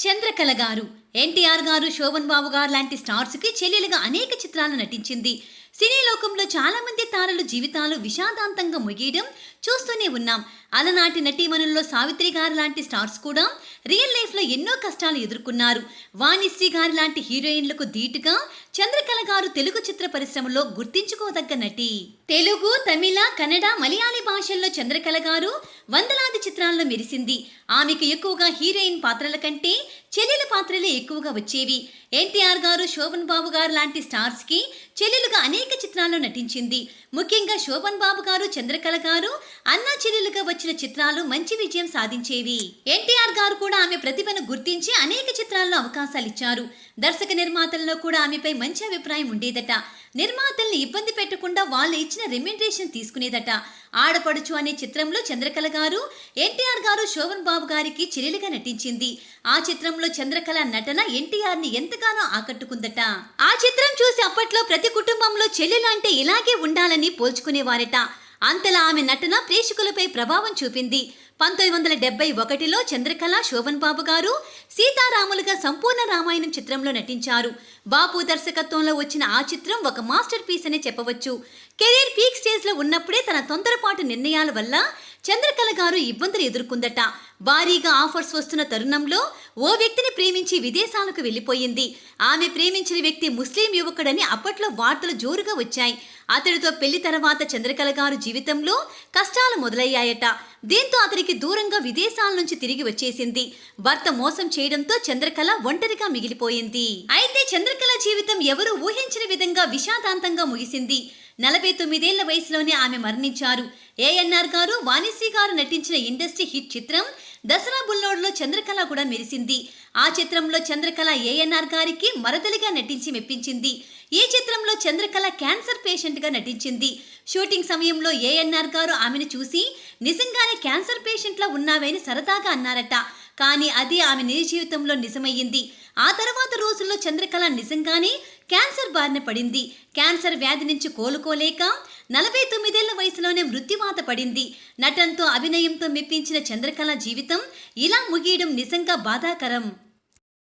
చంద్రకళ గారు. ఎన్టీఆర్ గారు శోభన్ బాబు గారు లాంటి స్టార్స్కి చెల్లెలుగా అనేక చిత్రాలు నటించింది. సినీ లోకంలో చాలామంది తారలు జీవితాలు విషాదాంతంగా ముగియడం చూస్తూనే ఉన్నాం. అలనాటి నటీమణుల్లో సావిత్రి గారు లాంటి స్టార్స్ కూడా రియల్ లైఫ్లో ఎన్నో కష్టాలు ఎదుర్కొన్నారు. వాణిశ్రీ గారి లాంటి హీరోయిన్లకు ధీటుగా చంద్రకళ గారు తెలుగు చిత్ర పరిశ్రమలో గుర్తించుకోదగ్గ నటి. తెలుగు తమిళ కన్నడ మలయాళీ భాషల్లో చంద్రకళ గారు వందలాది చిత్రాల్లో మెరిసింది. ఆమెకు ఎక్కువగా హీరోయిన్ పాత్రల కంటే చెల్లెల పాత్రలే ఎక్కువగా వచ్చేవి. ఎన్టీఆర్ గారు శోభన్ బాబు గారు లాంటి స్టార్స్కి చెల్లెలుగా అనేక చిత్రాల్లో నటించింది. ముఖ్యంగా శోభన్ బాబు గారు చంద్రకళ గారు అన్నా చెల్లెలుగా వచ్చిన చిత్రాలు మంచి విజయం సాధించేవి. ఎన్టీఆర్ గారు కూడా ఆమె ప్రతిభను గుర్తించి అనేక చిత్రాల్లో అవకాశాలు ఇచ్చారు. దర్శక నిర్మాతల్లో కూడా ఆమెపై మంచి అభిప్రాయం ఉండేదట. నిర్మాతల్ని ఇబ్బంది పెట్టకుండా వాళ్ళు ఇచ్చిన రెమ్యునరేషన్ తీసుకునేదట. ఆడపడుచు అనే చిత్రంలో చంద్రకళ గారు ఎన్టీఆర్ గారు శోభన్ బాబు గారికి చెల్లెలుగా నటించింది. ఆ చిత్రంలో చంద్రకళ నటన ఎన్టీఆర్ని ఎంతగానో ఆకట్టుకుందట. ఆ చిత్రం చూసి అప్పట్లో ప్రతి కుటుంబంలో చెల్లెలు అంటే ఇలాగే ఉండాలని పోల్చుకునేవారట. అంతలా ఆమె నటన ప్రేక్షకులపై ప్రభావం చూపింది. పంతొమ్మిది వందల డెబ్బై ఒకటిలో చంద్రకళ శోభన్ బాబు గారు సీతారాములుగా సంపూర్ణ రామాయణం చిత్రంలో నటించారు. బాపు దర్శకత్వంలో వచ్చిన ఆ చిత్రం ఒక మాస్టర్ పీస్ అనే చెప్పవచ్చు. కెరీర్ పీక్ స్టేజ్లో ఉన్నప్పుడే తన తొందరపాటు నిర్ణయాల వల్ల చంద్రకళ గారు ఇబ్బందులు ఎదుర్కొందట. భారీగా ఆఫర్స్ వస్తున్న తరుణంలో ఓ వ్యక్తిని ప్రేమించి విదేశాలకు వెళ్ళిపోయింది. ఆమె ప్రేమించిన వ్యక్తి ముస్లిం యువకుడని అప్పట్లో వార్తలు జోరుగా వచ్చాయి. అతడితో పెళ్ళి తర్వాత చంద్రకళ గారు జీవితంలో కష్టాలు మొదలయ్యాయట. దీంతో అతనికి దూరంగా విదేశాల నుంచి తిరిగి వచ్చేసింది. భర్త మోసం చేయడంతో చంద్రకళ ఒంటరిగా మిగిలిపోయింది. అయితే చంద్రకళ జీవితం ఎవరు ఊహించిన విధంగా విషాదాంతంగా ముగిసింది. నలభై తొమ్మిదేళ్ళ వయసులోనే ఆమె మరణించారు. ఏఎన్ఆర్ గారు వాణిశ్రీ గారు నటించిన ఇండస్ట్రీ హిట్ చిత్రం దసరా బుల్లోడ్లో చంద్రకళ కూడా మెరిసింది. ఆ చిత్రంలో చంద్రకళ ఏఎన్ఆర్ గారికి మరదలిగా నటించి మెప్పించింది. ఈ చిత్రంలో చంద్రకళ క్యాన్సర్ పేషెంట్గా నటించింది. షూటింగ్ సమయంలో ఏఎన్ఆర్ గారు ఆమెను చూసి నిజంగానే క్యాన్సర్ పేషెంట్లా ఉన్నావని సరదాగా అన్నారట. కానీ అది ఆమె నిజ జీవితంలో నిజమయ్యింది. ఆ తర్వాత రోజుల్లో చంద్రకళ నిజంగానే క్యాన్సర్ బారిన పడింది. క్యాన్సర్ వ్యాధి నుంచి కోలుకోలేక నలభై తొమ్మిదేళ్ళ వయసులోనే మృత్యువాత పడింది. నటనతో అభినయంతో మెప్పించిన చంద్రకళ జీవితం ఇలా ముగియడం నిజంగా బాధాకరం.